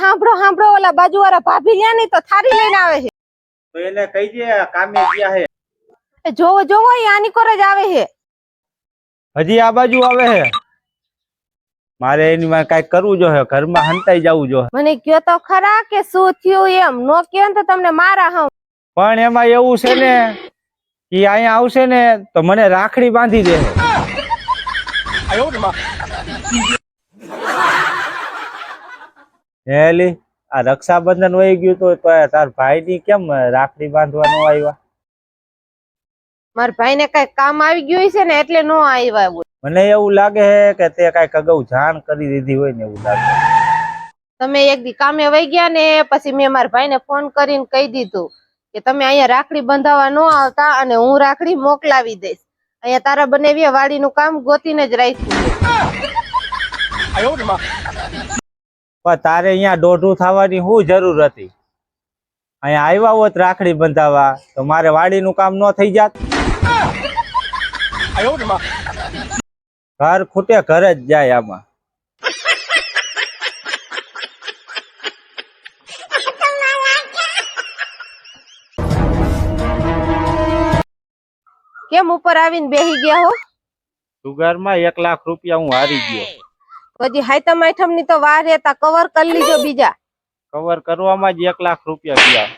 સાંભળો હાંભળો ઓલા બાજુ વાળા ભાભી લ્યા ને તો થારી લઈને આવે છે. તો એને કહી દે કામે ગયા હે એ જોવો જોવો એ આની કોર જ આવે છે. હજી આ બાજુ આવે હે મારે એની માં કંઈક કરવું જોઈએ ઘરમાં હંતાઈ જવું જો મને કયો તો ખરા કે શું થયું એમ? નો કયો ને તો તમને મારા હમ. પણ એમાં એવું છે ને કે અહીંયા આવશે ને તો મને રાખડી બાંધી દે. હેલી આ રક્ષાબંધન વહી ગયું તો તાર ભાઈ ની કેમ રાખડી બાંધવાનું આવ્યા? મારા ભાઈ ને કઈ કામ આવી ગયું છે ને એટલે નો આવ્યા મને એવું લાગે છે કે તે કંઈક અગાઉ જાણ કરી દીધી હોય ને એવું લાગે. તમે એક દી કામે વહી ગયા ને પછી મેં મારા ભાઈને ફોન કરીને કહી દીધું કે તમે અહીંયા રાખડી બંધાવા ન આવતા અને હું રાખડી મોકલાવી દઈશ. અહીંયા તારા બનેવી વાડીનું કામ ગોતીને જ રાખ્યું પણ તારે અહીંયા દોઢું થવાની શું જરૂર હતી. અહીંયા આવ્યા હોત રાખડી બંધાવા તો મારે વાડીનું કામ ન થઈ જાત. ઘર ખૂટે ઘર જ જાય આમાં. કેમ ઉપર આવીને બેહી ગયા હો? સુગરમાં એક લાખ રૂપિયા હું હારી ગયો. હજી હાઈતમ આઈટમની તો વાર રહેતા કવર કરી લીજો બીજા. કવર કરવામાં જ એક લાખ રૂપિયા ગયા